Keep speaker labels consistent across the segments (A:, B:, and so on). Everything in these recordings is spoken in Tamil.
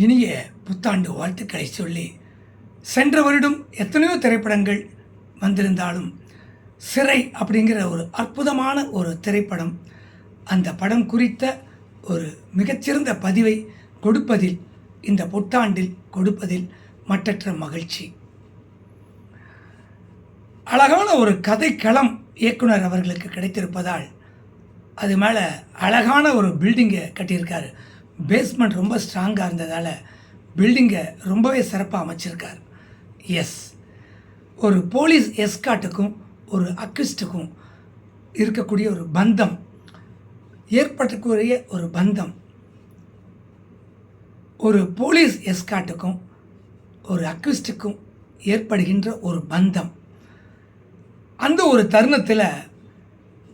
A: இனிய புத்தாண்டு வாழ்த்துக்களை சொல்லி சென்ற வருடம் எத்தனையோ திரைப்படங்கள் வந்திருந்தாலும் சிறை அப்படிங்கிற ஒரு அற்புதமான ஒரு திரைப்படம் அந்த படம் குறித்த ஒரு மிகச்சிறந்த பதிவை கொடுப்பதில் இந்த புத்தாண்டில் கொடுப்பதில் மற்றற்ற மகிழ்ச்சி. அழகான ஒரு கதைக்களம் இயக்குனர் அவர்களுக்கு கிடைத்திருப்பதால் அது மேலே அழகான ஒரு பில்டிங்கை கட்டியிருக்காரு பேஸ்மெண்ட் ரொம்ப ஸ்ட்ராங்காக இருந்ததால் பில்டிங்கை ரொம்பவே சிறப்பாக அமைச்சிருக்கார். எஸ் ஒரு போலீஸ் எஸ்காட்டுக்கும் ஒரு அக்யூஸ்டுக்கும் இருக்கக்கூடிய ஒரு பந்தம் ஏற்பட்டக்கூடிய ஒரு பந்தம் ஒரு போலீஸ் எஸ்காட்டுக்கும் ஒரு அக்யூஸ்டுக்கும் ஏற்படுகின்ற ஒரு பந்தம். அந்த ஒரு தருணத்தில்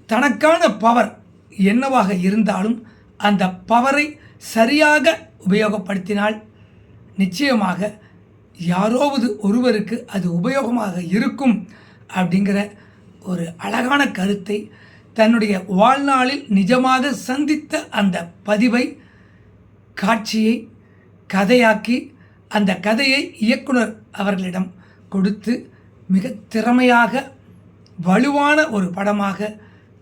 A: தனக்கான பவர் என்னவாக இருந்தாலும் அந்த பவரை சரியாக உபயோகப்படுத்தினால் நிச்சயமாக யாரோவது ஒருவருக்கு அது உபயோகமாக இருக்கும் அப்படிங்கிற ஒரு அழகான கருத்தை தன்னுடைய வாழ்நாளில் நிஜமாக சந்தித்த அந்த பதிவை காட்சியை கதையாக்கி அந்த கதையை இயக்குனர் அவர்களிடம் கொடுத்து மிக திறமையாக வலுவான ஒரு படமாக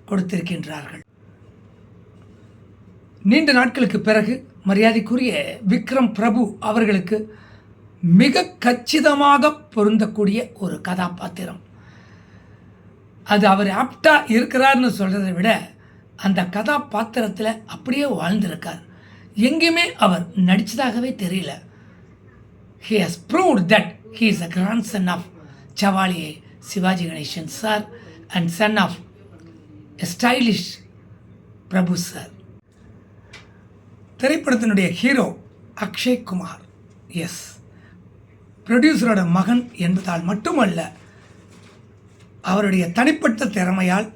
A: கொடுத்திருக்கின்றார்கள். நீண்ட நாட்களுக்கு பிறகு மரியாதைக்குரிய விக்ரம் பிரபு அவர்களுக்கு மிக கச்சிதமாக பொருந்தக்கூடிய ஒரு கதாபாத்திரம். அது அவர் ஆப்டாக இருக்கிறார்னு சொல்கிறத விட அந்த கதாபாத்திரத்தில் அப்படியே வாழ்ந்திருக்கார். எங்கேயுமே அவர் நடித்ததாகவே தெரியல. He has proved that he is a grandson of Chevalier Sivaji Ganesan sir and son of stylish Prabhu sir திரைப்படத்தினுடைய ஹீரோ அக்ஷய் குமார். எஸ் ப்ரொடியூசரோட மகன் என்பதால் மட்டுமல்ல அவருடைய தனிப்பட்ட திறமையால்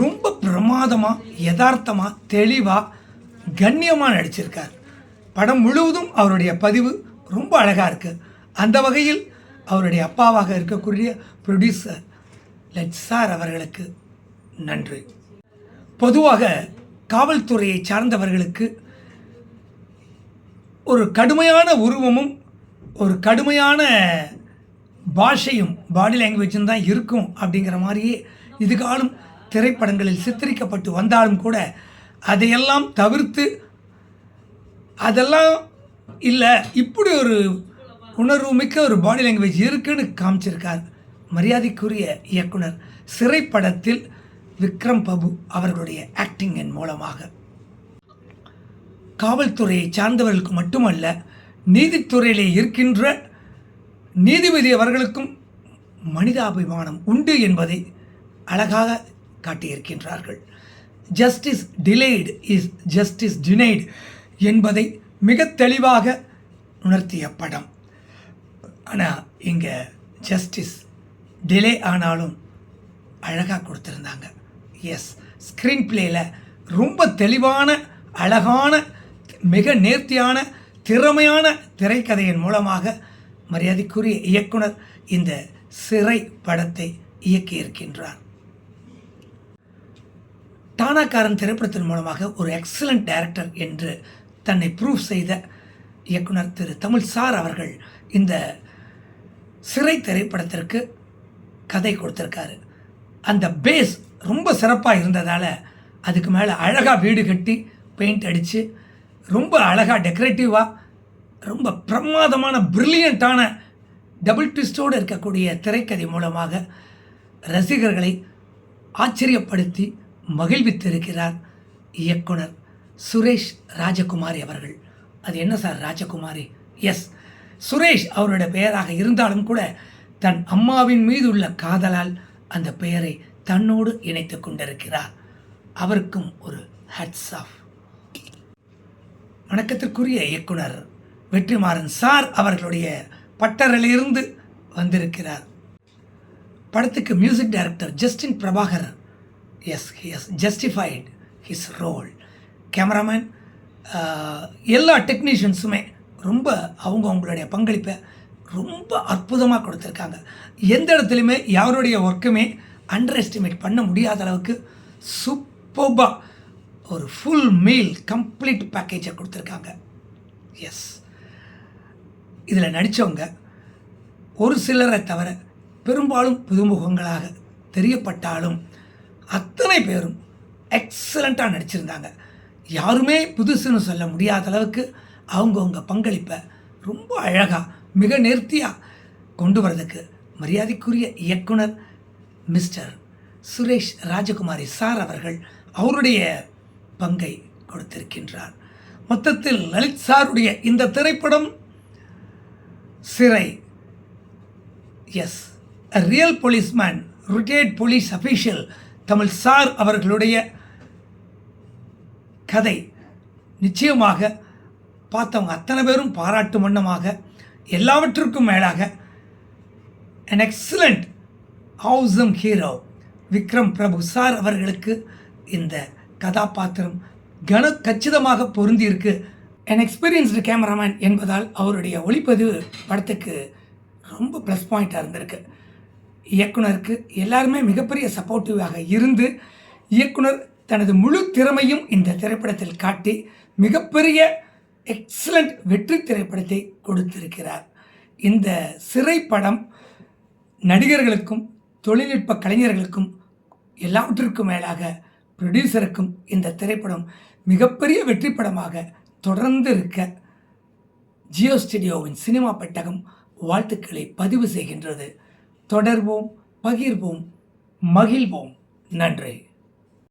A: ரொம்ப பிரமாதமாக யதார்த்தமாக தெளிவாக கண்ணியமாக நடிச்சிருக்கார். படம் முழுவதும் அவருடைய பதிவு ரொம்ப அழகாக இருக்குது அந்த வகையில் அவருடைய அப்பாவாக இருக்கக்கூடிய ப்ரொடியூசர் லட் சார் அவர்களுக்கு நன்றி. பொதுவாக காவல்துறையை சார்ந்தவர்களுக்கு ஒரு கடுமையான உருவமும் ஒரு கடுமையான பாஷையும் பாடி லாங்குவேஜும் தான் இருக்கும் அப்படிங்கிற மாதிரியே இதுகாலும் திரைப்படங்களில் சித்தரிக்கப்பட்டு வந்தாலும் கூட அதையெல்லாம் தவிர்த்து அதெல்லாம் இல்லை இப்படி ஒரு உணர்வு மிக்க ஒரு பாடி லாங்குவேஜ் இருக்குன்னு காமிச்சிருக்கார் மரியாதைக்குரிய இயக்குனர். சிறைப்படத்தில் விக்ரம் பிரபு அவர்களுடைய ஆக்டிங்கின் மூலமாக. காவல்துறையை சார்ந்தவர்களுக்கு மட்டுமல்ல நீதித்துறையிலே இருக்கின்ற நீதிபதி அவர்களுக்கும் மனிதாபிமானம் உண்டு என்பதை அழகாக காட்டியிருக்கின்றார்கள். Justice delayed is justice denied என்பதை மிக தெளிவாக உணர்த்திய படம். ஆனால் இங்கே ஜஸ்டிஸ் டிலே ஆனாலும் அழகாக கொடுத்துருந்தாங்க. எஸ் ஸ்க்ரீன் பிளேயில் ரொம்ப தெளிவான அழகான மிக நேர்த்தியான திறமையான திரைக்கதையின் மூலமாக மரியாதைக்குரிய இயக்குனர் இந்த சிறை படத்தை இயக்கியிருக்கின்றார். டானாக்காரன் திரைப்படத்தின் மூலமாக ஒரு எக்ஸலண்ட் டைரக்டர் என்று தன்னை ப்ரூவ் செய்த இயக்குனர் திரு தமிழ் சார் அவர்கள் இந்த சிறை திரைப்படத்திற்கு கதை கொடுத்துருக்காரு. அந்த பேஸ் ரொம்ப சிறப்பாக இருந்ததால் அதுக்கு மேலே அழகாக வீடு கட்டி பெயிண்ட் அடித்து ரொம்ப அழகாக டெக்கரேட்டிவாக ரொம்ப பிரமாதமான ப்ரில்லியண்ட்டான டபுள் ட்விஸ்டோடு இருக்கக்கூடிய திரைக்கதை மூலமாக ரசிகர்களை ஆச்சரியப்படுத்தி மகிழ்வித்திருக்கிறார் இயக்குனர் சுரேஷ் ராஜகுமாரி அவர்கள். அது என்ன சார் ராஜகுமாரி? எஸ் சுரேஷ் அவருடைய பெயராக இருந்தாலும் கூட தன் அம்மாவின் மீது உள்ள காதலால் அந்த பெயரை தன்னோடு இணைத்து கொண்டிருக்கிறார். அவருக்கும் ஒரு ஹட்ஸ் ஆஃப் வணக்கத்திற்குரிய இயக்குனர் வெற்றிமாறன் சார் அவர்களுடைய பட்டறையிலிருந்து வந்திருக்கிறார். படத்துக்கு music director Justin Prabhakar has has justified his role cameraman எல்லா டெக்னீஷியன்ஸுமே ரொம்ப அவங்க அவங்களுடைய பங்களிப்பை ரொம்ப அற்புதமாக கொடுத்துருக்காங்க. எந்த இடத்துலையுமே யாருடைய ஒர்க்குமே அண்டர் எஸ்டிமேட் பண்ண முடியாத அளவுக்கு சூப்பர்பாக ஒரு ஃபுல் மீல் கம்ப்ளீட் பேக்கேஜை கொடுத்துருக்காங்க. எஸ் இதில் நடித்தவங்க ஒரு சிலரை தவிர பெரும்பாலும் புதுமுகங்களாக தெரியப்பட்டாலும் அத்தனை பேரும் எக்ஸலண்ட்டாக நடிச்சிருந்தாங்க. யாருமே புதுசுன்னு சொல்ல முடியாத அளவுக்கு அவங்கவுங்க பங்களிப்பை ரொம்ப அழகாக மிக நேர்த்தியாக கொண்டு வரதுக்கு மரியாதைக்குரிய இயக்குனர் மிஸ்டர் சுரேஷ் ராஜகுமாரி சார் அவர்கள் அவருடைய பங்கை கொடுத்திருக்கின்றார். மொத்தத்தில் லலித் சாருடைய இந்த திரைப்படம் சிறை. Yes real policeman retired police official Tamil sir அவர்களுடைய கதை. நிச்சயமாக பார்த்தவங்க அத்தனை பேரும் பாராட்டும் வண்ணமாக எல்லாவற்றுக்கும் மேலாக an excellent awesome hero Vikram Prabhu sir அவர்களுக்கு இந்த கதாபாத்திரம் கன கச்சிதமாக பொருந்தியிருக்கு. என் எக்ஸ்பீரியன்ஸ்டு கேமராமேன் என்பதால் அவருடைய ஒளிப்பதிவு படத்துக்கு ரொம்ப ப்ளஸ் பாயிண்ட்டாக இருந்திருக்கு. இயக்குனருக்கு எல்லாருமே மிகப்பெரிய சப்போர்ட்டிவாக இருந்து இயக்குனர் தனது முழு திறமையும் இந்த திரைப்படத்தில் காட்டி மிகப்பெரிய எக்ஸலண்ட் வெற்றி திரைப்படத்தை கொடுத்திருக்கிறார். இந்த சிறை படம் நடிகர்களுக்கும் தொழில்நுட்ப கலைஞர்களுக்கும் எல்லாவற்றிற்கும் மேலாக ப்ரொடியூசருக்கும் இந்த திரைப்படம் மிகப்பெரிய வெற்றி படமாக தொடர்ந்து இருக்க ஜியோ ஸ்டுடியோவின் சினிமா பெட்டகம் வாழ்த்துக்களை பதிவு செய்கின்றது. தொடர்வோம் பகிர்வோம் மகிழ்வோம். நன்றி.